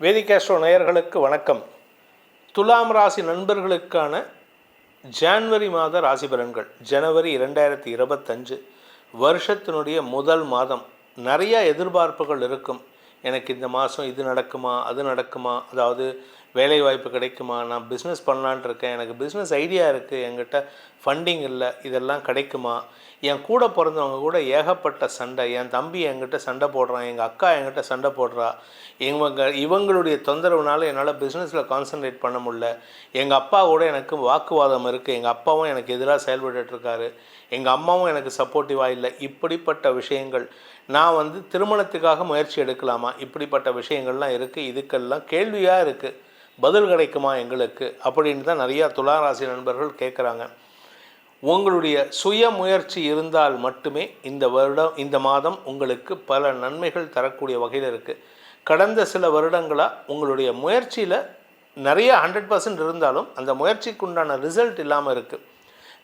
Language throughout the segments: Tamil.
வேதிகாஸ்ட்ரோ நேயர்களுக்கு வணக்கம். துலாம் ராசி நண்பர்களுக்கான ஜான்வரி மாத ராசி பலன்கள். ஜனவரி இரண்டாயிரத்தி இருபத்தஞ்சு வருஷத்தினுடைய முதல் மாதம். நிறையா எதிர்பார்ப்புகள் இருக்கும். எனக்கு இந்த மாதம் இது நடக்குமா அது நடக்குமா அதாவது வேலை வாய்ப்பு கிடைக்குமா? நான் பிஸ்னஸ் பண்ணலான் இருக்கேன். எனக்கு பிஸ்னஸ் ஐடியா இருக்குது என்கிட்ட ஃபண்டிங் இல்லை. இதெல்லாம் கிடைக்குமா? என் கூட பிறந்தவங்க கூட ஏகப்பட்ட சண்டை. என் தம்பி என்கிட்ட சண்டை போடுறான். எங்கள் அக்கா என்கிட்ட சண்டை போடுறா. இவங்க இவங்களுடைய தொந்தரவுனால என்னால் பிஸ்னஸில் கான்சன்ட்ரேட் பண்ண முடியல. எங்கள் அப்பா கூட எனக்கு வாக்குவாதம் இருக்குது எங்கள் அப்பாவும் எனக்கு எதிராக செயல்பட்டுருக்காரு எங்கள் அம்மாவும் எனக்கு சப்போர்ட்டிவாக இல்லை. இப்படிப்பட்ட விஷயங்கள். நான் வந்து திருமணத்துக்காக முயற்சி எடுக்கலாமா? இப்படிப்பட்ட விஷயங்கள்லாம் இருக்குது இதுக்கெல்லாம் கேள்வியாக இருக்குது பதில் கிடைக்குமா எங்களுக்கு? அப்படின்னு தான் நிறையா துளாராசி நண்பர்கள் கேட்குறாங்க உங்களுடைய சுய முயற்சி இருந்தால் மட்டுமே இந்த வருடம் இந்த மாதம் உங்களுக்கு பல நன்மைகள் தரக்கூடிய வகையில் இருக்குது கடந்த சில வருடங்களாக உங்களுடைய முயற்சியில் நிறைய ஹண்ட்ரட் பர்சன்ட் இருந்தாலும் அந்த முயற்சிக்கு உண்டான ரிசல்ட் இல்லாமல் இருக்குது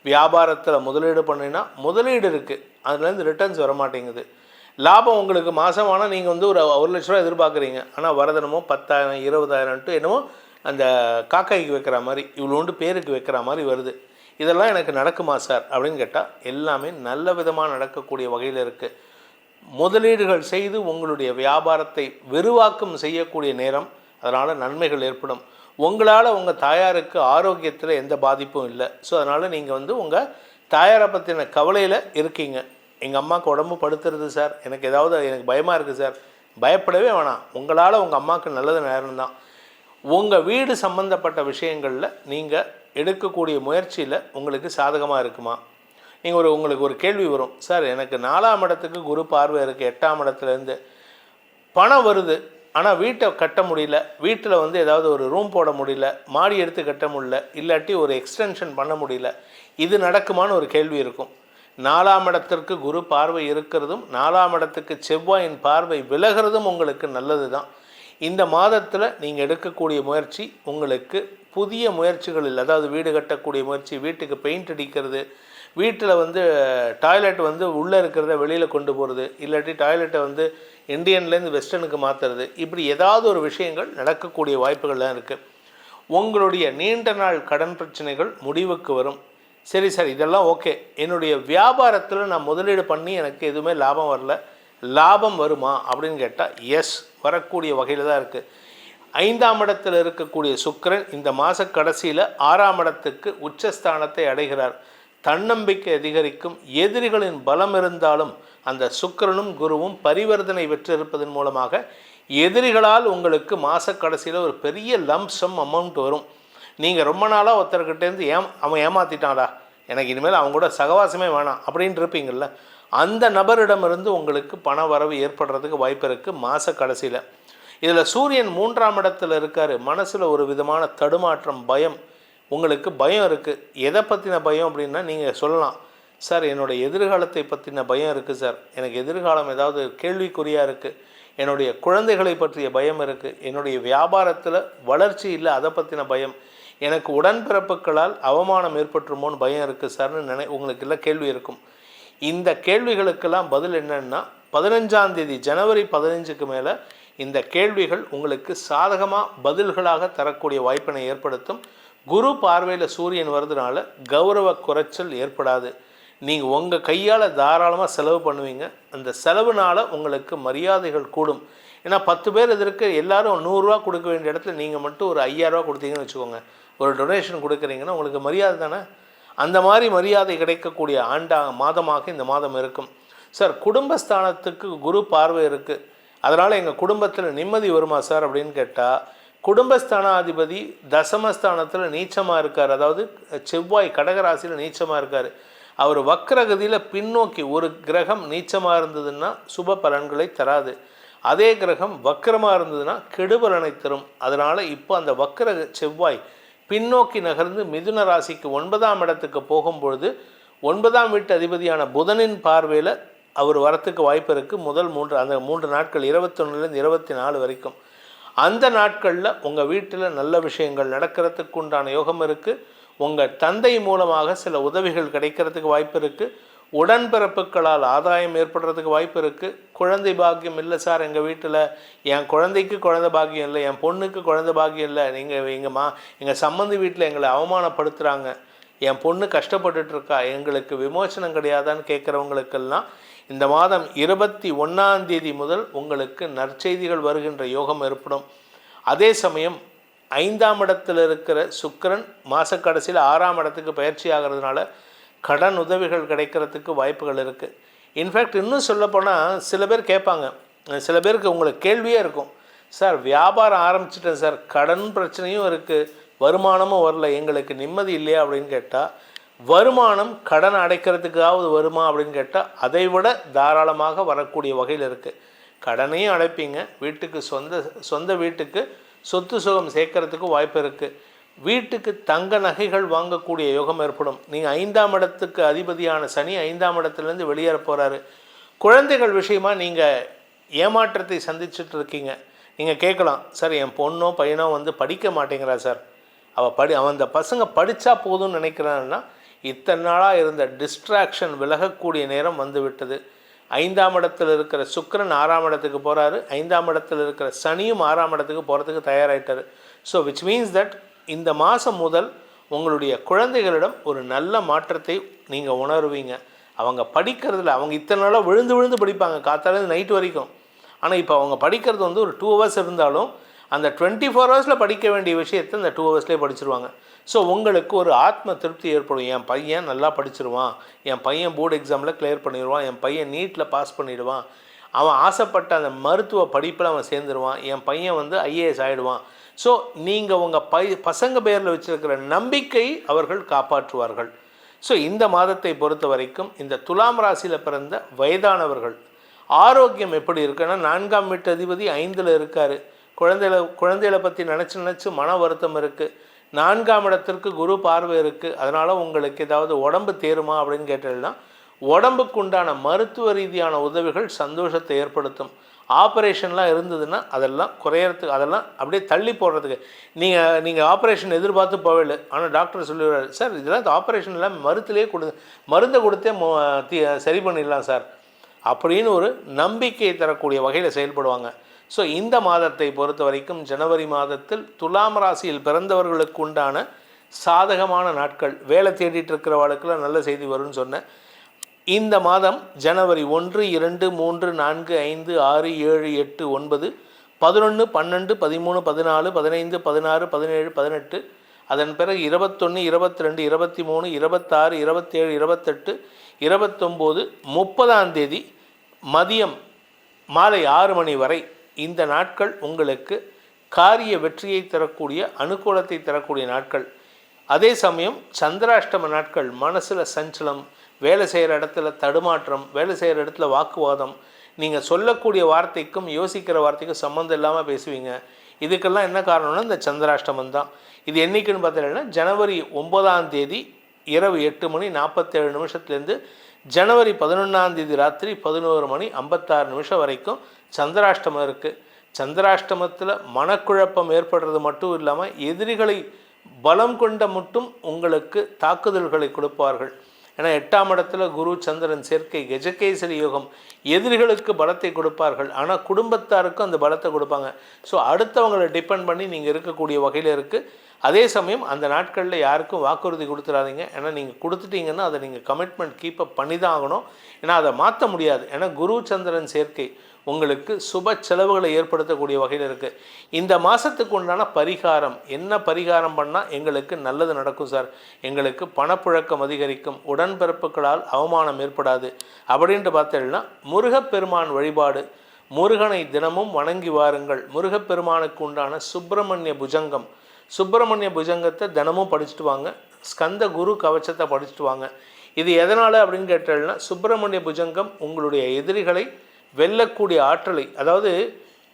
வியாபாரத்தில் முதலீடு பண்ணினா முதலீடு இருக்குது அதுலேருந்து ரிட்டர்ன்ஸ் வர மாட்டேங்குது லாபம் உங்களுக்கு மாதம் ஆனால் நீங்கள் வந்து ஒரு ஒரு லட்ச ரூபா எதிர்பார்க்குறீங்க. ஆனால் வரதனமோ பத்தாயிரம் இருபதாயிரம்ட்டு என்னமோ அந்த காக்காய்க்கு வைக்கிற மாதிரி இவ்வளோண்டு பேருக்கு வைக்கிற மாதிரி வருது. இதெல்லாம் எனக்கு நடக்குமா சார்? அப்படின்னு கேட்டால் எல்லாமே நல்ல விதமாக நடக்கக்கூடிய வகையில் இருக்குது முதலீடுகள் செய்து உங்களுடைய வியாபாரத்தை விரிவாக்கம் செய்யக்கூடிய நேரம் அதனால் நன்மைகள் ஏற்படும். உங்களால் உங்கள் தாயாருக்கு ஆரோக்கியத்தில் எந்த பாதிப்பும் இல்லை. ஸோ அதனால் நீங்கள் வந்து உங்கள் தாயாரை பற்றின கவலையில் இருக்கீங்க. எங்கள் அம்மாவுக்கு உடம்பு படுத்துறது சார். எனக்கு ஏதாவது எனக்கு பயமாக இருக்குது சார். பயப்படவே வேணாம். உங்களால் உங்கள் அம்மாவுக்கு நல்லது நேரம் தான் உங்கள் வீடு சம்மந்தப்பட்ட விஷயங்களில் நீங்கள் எடுக்கக்கூடிய முயற்சியில் உங்களுக்கு சாதகமாக இருக்குமா? நீங்கள் ஒரு உங்களுக்கு ஒரு கேள்வி வரும். சார் எனக்கு நாலாம் இடத்துக்கு குரு பார்வை இருக்குது எட்டாம் இடத்துலேருந்து பணம் வருது. ஆனால் வீட்டை கட்ட முடியல. வீட்டில் வந்து ஏதாவது ஒரு ரூம் போட முடியல. மாடி எடுத்து கட்ட முடியல. இல்லாட்டி ஒரு எக்ஸ்டென்ஷன் பண்ண முடியல. இது நடக்குமான்னு ஒரு கேள்வி இருக்கும். நாலாம் இடத்திற்கு குரு பார்வை இருக்கிறதும் நாலாம் இடத்துக்கு செவ்வாயின் பார்வை விலகிறதும் உங்களுக்கு நல்லது தான் இந்த மாதத்தில் நீங்கள் எடுக்கக்கூடிய முயற்சி உங்களுக்கு புதிய முயற்சிகளில் அதாவது வீடு கட்டக்கூடிய முயற்சி வீட்டுக்கு பெயிண்ட் அடிக்கிறது வீட்டில் வந்து டாய்லெட் வந்து உள்ளே இருக்கிறத வெளியில் கொண்டு போகிறது இல்லாட்டி டாய்லெட்டை வந்து இந்தியன்லேருந்து வெஸ்டர்னுக்கு மாற்றுறது இப்படி ஏதாவது ஒரு விஷயங்கள் நடக்கக்கூடிய வாய்ப்புகள்லாம் இருக்குது உங்களுடைய நீண்ட நாள் கடன் பிரச்சனைகள் முடிவுக்கு வரும். சரி சார் இதெல்லாம் ஓகே. என்னுடைய வியாபாரத்தில் நான் முதலீடு பண்ணி எனக்கு எதுவுமே லாபம் வரல. லாபம் வருமா அப்படின்னு கேட்டால் எஸ் வரக்கூடிய வகையில் தான் இருக்குது ஐந்தாம் இடத்தில் இருக்கக்கூடிய சுக்கிரன் இந்த மாத கடைசியில் ஆறாம் இடத்துக்கு உச்சஸ்தானத்தை அடைகிறார். தன்னம்பிக்கை அதிகரிக்கும். எதிரிகளின் பலம் இருந்தாலும் அந்த சுக்கிரனும் குருவும் பரிவர்த்தனை பெற்றிருப்பதன் மூலமாக எதிரிகளால் உங்களுக்கு மாத கடைசியில் ஒரு பெரிய லம்சம் அமௌண்ட் வரும். நீங்கள் ரொம்ப நாளாக ஒருத்தர்கிட்டேருந்து ஏம் அவன் ஏமாற்றிட்டான்டா எனக்கு இனிமேல் அவங்க கூட சகவாசமே வேணாம் அப்படின்ட்டு இருப்பீங்கள்ல அந்த நபரிடமிருந்து உங்களுக்கு பண வரவு ஏற்படுறதுக்கு வாய்ப்பு இருக்குது மாத கடைசியில். இதில் சூரியன் மூன்றாம் இடத்துல இருக்கார். மனசில் ஒரு விதமான தடுமாற்றம் பயம். உங்களுக்கு பயம் இருக்குது எதை பற்றின பயம் அப்படின்னா நீங்கள் சொல்லலாம். சார் என்னுடைய எதிர்காலத்தை பற்றின பயம் இருக்குது சார். எனக்கு எதிர்காலம் ஏதாவது கேள்விக்குறியாக இருக்குது என்னுடைய குழந்தைகளை பற்றிய பயம் இருக்குது என்னுடைய வியாபாரத்தில் வளர்ச்சி இல்லை அதை பற்றின பயம். எனக்கு உடன்பிறப்புகளால் அவமானம் ஏற்பட்டுருமோன்னு பயம் இருக்குது சார்னு நினை உங்களுக்கு எல்லாம் கேள்வி இருக்கும். இந்த கேள்விகளுக்கெல்லாம் பதில் என்னன்னா பதினஞ்சாம் தேதி ஜனவரி பதினஞ்சுக்கு மேலே இந்த கேள்விகள் உங்களுக்கு சாதகமாக பதில்களாக தரக்கூடிய வாய்ப்பினை ஏற்படுத்தும். குரு பார்வையில் சூரியன் வர்றதுனால கௌரவ குறைச்சல் ஏற்படாது. நீங்கள் உங்கள் கையால் தாராளமாக செலவு பண்ணுவீங்க. அந்த செலவுனால் உங்களுக்கு மரியாதைகள் கூடும். ஏன்னா பத்து பேர் இதற்கு எல்லாரும் நூறுரூவா கொடுக்க வேண்டிய இடத்துல நீங்கள் மட்டும் ஒரு ஐயாயிரரூவா கொடுத்தீங்கன்னு வச்சுக்கோங்க. ஒரு டொனேஷன் கொடுக்குறீங்கன்னா உங்களுக்கு மரியாதை தானே? அந்த மாதிரி மரியாதை கிடைக்கக்கூடிய ஆண்டா மாதமாக இந்த மாதம் இருக்கும். சார் குடும்பஸ்தானத்துக்கு குரு பார்வை இருக்குது அதனால் எங்கள் குடும்பத்தில் நிம்மதி வருமா சார் அப்படின்னு கேட்டால் குடும்பஸ்தானாதிபதி தசமஸ்தானத்தில் நீச்சமாக இருக்கார். அதாவது செவ்வாய் கடகராசியில் நீச்சமாக இருக்கார். அவர் வக்ரகதியில் பின்னோக்கி ஒரு கிரகம் நீச்சமாக இருந்ததுன்னா சுப பலன்களை தராது. அதே கிரகம் வக்கரமாக இருந்ததுன்னா கெடுபலனை தரும். அதனால் இப்போ அந்த வக்கர செவ்வாய் பின்னோக்கி நகர்ந்து மிதுன ராசிக்கு ஒன்பதாம் இடத்துக்கு போகும்பொழுது ஒன்பதாம் வீட்டு அதிபதியான புதனின் பார்வையில் அவர் வரத்துக்கு வாய்ப்பு இருக்குது முதல் மூன்று அந்த மூன்று நாட்கள் இருபத்தொன்னுலேருந்து இருபத்தி நாலு வரைக்கும். அந்த நாட்களில் உங்கள் வீட்டில் நல்ல விஷயங்கள் நடக்கிறதுக்கு உண்டான யோகம் இருக்குது உங்கள் தந்தை மூலமாக சில உதவிகள் கிடைக்கிறதுக்கு வாய்ப்பு இருக்குது உடன்பிறப்புகளால் ஆதாயம் ஏற்படுறதுக்கு வாய்ப்பு இருக்குது குழந்தை பாக்கியம் இல்லை சார் எங்கள் வீட்டில். என் குழந்தைக்கு குழந்தை பாக்கியம் இல்லை என் பொண்ணுக்கு குழந்தை பாக்கியம் இல்லை. நீங்கள் எங்கள் மா எங்கள் சம்மந்தி வீட்டில் எங்களை அவமானப்படுத்துகிறாங்க என் பொண்ணு கஷ்டப்பட்டுட்ருக்கா. எங்களுக்கு விமோசனம் கிடையாதான்னு கேட்குறவங்களுக்கெல்லாம் இந்த மாதம் இருபத்தி ஒன்றாம் தேதி முதல் உங்களுக்கு நற்செய்திகள் வருகின்ற யோகம் ஏற்படும். அதே சமயம் ஐந்தாம் இடத்தில் இருக்கிற சுக்கரன் மாத கடைசியில் ஆறாம் இடத்துக்கு பயிற்சி ஆகிறதுனால கடன் உதவிகள் கிடைக்கிறதுக்கு வாய்ப்புகள் இருக்குது இன்ஃபேக்ட் இன்னும் சொல்லப்போனால் சில பேர் கேட்பாங்க. சில பேருக்கு உங்களுக்கு கேள்வியே இருக்கும். சார் வியாபாரம் ஆரம்பிச்சிட்டேன் சார். கடன் பிரச்சனையும் இருக்குது வருமானமும் வரல. எங்களுக்கு நிம்மதி இல்லையா? அப்படின்னு கேட்டால் வருமானம் கடன் அடைக்கிறதுக்காவது வருமா? அப்படின்னு கேட்டால் அதை விட தாராளமாக வரக்கூடிய வகையில் இருக்குது கடனையும் அடைப்பீங்க. வீட்டுக்கு சொந்த சொந்த வீட்டுக்கு சொத்து சுகம் சேர்க்கறதுக்கு வாய்ப்பு இருக்குது வீட்டுக்கு தங்க நகைகள் வாங்கக்கூடிய யோகம் ஏற்படும். நீங்கள் ஐந்தாம் இடத்துக்கு அதிபதியான சனி ஐந்தாம் இடத்துலேருந்து வெளியேற போகிறாரு குழந்தைகள் விஷயமா நீங்கள் ஏமாற்றத்தை சந்திச்சுட்டு இருக்கீங்க. நீங்கள் கேட்கலாம் சார் என் பொண்ணோ பையனோ வந்து படிக்க மாட்டேங்கிறா சார். அவள் படி அவன் அந்த பசங்க படித்தா போதும்னு நினைக்கிறான்னா இத்தனை நாளாக இருந்த டிஸ்ட்ராக்ஷன் விலகக்கூடிய நேரம் வந்து விட்டது. ஐந்தாம் இடத்தில் இருக்கிற சுக்கரன் ஆறாம் இடத்துக்கு போகிறாரு ஐந்தாம் இடத்தில் இருக்கிற சனியும் ஆறாம் இடத்துக்கு போகிறதுக்கு தயாராகிட்டார் ஸோ விச் மீன்ஸ் தட் இந்த மாதம் முதல் உங்களுடைய குழந்தைகளிடம் ஒரு நல்ல மாற்றத்தை நீங்கள் உணருவீங்க. அவங்க படிக்கிறதுல அவங்க இத்தனை நாளாக விழுந்து விழுந்து படிப்பாங்க காத்தாலேருந்து நைட் வரைக்கும். ஆனால் இப்போ அவங்க படிக்கிறது வந்து ஒரு டூ ஹவர்ஸ் இருந்தாலும் அந்த டுவெண்ட்டி ஃபோர் ஹவர்ஸில் படிக்க வேண்டிய விஷயத்தை இந்த டூ ஹவர்ஸ்லேயே படிச்சிருவாங்க. ஸோ உங்களுக்கு ஒரு ஆத்ம திருப்தி ஏற்படும். என் பையன் நல்லா படிச்சிருவான். என் பையன் போர்டு எக்ஸாமில் கிளியர் பண்ணிடுவான் என் பையன் நீட்டில் பாஸ் பண்ணிவிடுவான் அவன் ஆசைப்பட்ட அந்த மருத்துவ படிப்பில் அவன் சேர்ந்துருவான். என் பையன் வந்து ஐஏஎஸ் ஆகிடுவான் ஸோ நீங்கள் உங்கள் பை பசங்க பேரில் வச்சுருக்கிற நம்பிக்கை அவர்கள் காப்பாற்றுவார்கள். ஸோ இந்த மாதத்தை பொறுத்த வரைக்கும் இந்த துலாம் ராசியில் பிறந்த வயதானவர்கள் ஆரோக்கியம் எப்படி இருக்குன்னா நான்காம் வீட்டு அதிபதி ஐந்தில் இருக்கார். குழந்தைகளை குழந்தைகளை பற்றி நினச்சி நினச்சி மன வருத்தம் இருக்குது நான்காம் இடத்திற்கு குரு பார்வை இருக்குது அதனால் உங்களுக்கு ஏதாவது உடம்பு தேருமா அப்படின்னு கேட்டீங்கன்னா உடம்புக்கு உண்டான மருத்துவ ரீதியான உதவிகள் சந்தோஷத்தை ஏற்படுத்தும். ஆப்ரேஷன்லாம் இருந்ததுன்னா அதெல்லாம் குறையறதுக்கு அதெல்லாம் அப்படியே தள்ளி போடுறதுக்கு. நீங்கள் நீங்கள் ஆப்ரேஷன் எதிர்பார்த்து போகல ஆனால் டாக்டர் சொல்லிடுறாரு சார் இதெல்லாம் ஆப்ரேஷன் எல்லாம் மருத்துலேயே கொடு மருந்தை கொடுத்தே மோ சரி பண்ணிடலாம் சார். அப்படின்னு ஒரு நம்பிக்கை தரக்கூடிய வகையில் செயல்படுவாங்க. ஸோ இந்த மாதத்தை பொறுத்த வரைக்கும் ஜனவரி மாதத்தில் துலாம் ராசியில் பிறந்தவர்களுக்கு உண்டான சாதகமான நாட்கள். வேலை தேடிட்டு இருக்கிறவளுக்கெல்லாம் நல்ல செய்தி வரும்னு சொன்னேன். இந்த மாதம் ஜனவரி ஒன்று இரண்டு மூன்று நான்கு ஐந்து ஆறு ஏழு எட்டு ஒன்பது பதினொன்று பன்னெண்டு பதிமூணு பதினாலு பதினைந்து பதினாறு பதினேழு பதினெட்டு அதன் பிறகு இருபத்தொன்று இருபத்தி ரெண்டு இருபத்தி மூணு இருபத்தாறு இருபத்தேழு இருபத்தெட்டு இருபத்தொம்போது முப்பதாம் தேதி மதியம் மாலை ஆறு மணி வரை இந்த நாட்கள் உங்களுக்கு காரிய வெற்றியை தரக்கூடிய அனுகூலத்தை தரக்கூடிய நாட்கள். அதே சமயம் சந்திராஷ்டம நாட்கள் மனசில் சஞ்சலம் வேலை செய்கிற இடத்துல தடுமாற்றம் வேலை செய்கிற இடத்துல வாக்குவாதம் நீங்கள் சொல்லக்கூடிய வார்த்தைக்கும் யோசிக்கிற வார்த்தைக்கும் சம்மந்தம் இல்லாமல் பேசுவீங்க. இதுக்கெல்லாம் என்ன காரணம்னா இந்த சந்திராஷ்டமம் தான். இது என்றைக்குன்னு பார்த்தீங்கன்னா ஜனவரி ஒன்பதாம் தேதி இரவு எட்டு மணி நாற்பத்தேழு நிமிஷத்துலேருந்து ஜனவரி பதினொன்றாம் தேதி ராத்திரி பதினோரு மணி ஐம்பத்தாறு நிமிஷம் வரைக்கும் சந்திராஷ்டமம் இருக்குது சந்திராஷ்டமத்தில் மனக்குழப்பம் ஏற்படுறது மட்டும் இல்லாமல் எதிரிகளை பலம் கொண்ட மட்டும் உங்களுக்கு தாக்குதல்களை கொடுப்பார்கள். ஏன்னா எட்டாம் இடத்துல குரு சந்திரன் சேர்க்கை கஜகேசரி யோகம் எதிரிகளுக்கு பலத்தை கொடுப்பார்கள். ஆனால் குடும்பத்தாருக்கும் அந்த பலத்தை கொடுப்பாங்க. ஸோ அடுத்தவங்களை டிபெண்ட் பண்ணி நீங்கள் இருக்கக்கூடிய வகையில் இருக்குது அதே சமயம் அந்த நாட்களில் யாருக்கும் வாக்குறுதி கொடுத்துடாதீங்க ஏன்னா நீங்கள் கொடுத்துட்டீங்கன்னா அதை நீங்கள் கமிட்மெண்ட் கீப்பப் பண்ணி தான் ஆகணும். ஏன்னா அதை மாற்ற முடியாது. ஏன்னா குரு சந்திரன் சேர்க்கை. உங்களுக்கு சுப செலவுகளை ஏற்படுத்தக்கூடிய வகையில் இருக்குது இந்த மாதத்துக்கு உண்டான பரிகாரம் என்ன பரிகாரம் பண்ணால் எங்களுக்கு நல்லது நடக்கும் சார். எங்களுக்கு பணப்புழக்கம் அதிகரிக்கும் உடன்பிறப்புகளால் அவமானம் ஏற்படாது. அப்படின்ட்டு பார்த்தீங்கன்னா முருகப்பெருமான் வழிபாடு முருகனை தினமும் வணங்கி வாருங்கள். முருகப்பெருமானுக்கு உண்டான சுப்பிரமணிய புஜங்கம். சுப்பிரமணிய புஜங்கத்தை தினமும் படிச்சுட்டு வாங்க. ஸ்கந்த குரு கவச்சத்தை படிச்சுட்டு வாங்க. இது எதனால் அப்படின்னு கேட்டால்னா சுப்பிரமணிய புஜங்கம் உங்களுடைய எதிரிகளை வெல்லக்கூடிய ஆற்றலை அதாவது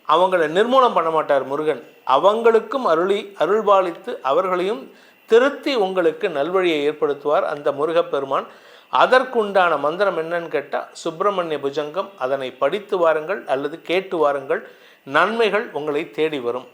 அவங்கள நிர்மூலம் பண்ண மாட்டார் முருகன். அவங்களுக்கும் அருளி அருள்பாலித்து அவர்களையும் திருத்தி உங்களுக்கு நல்வழியை ஏற்படுத்துவார் அந்த முருகப்பெருமான். அதற்குண்டான மந்திரம் என்னன்னு கேட்டால் சுப்பிரமணிய புஜங்கம் அதனை படித்து வாருங்கள் அல்லது கேட்டு வாருங்கள் நன்மைகள் உங்களை தேடி வரும்.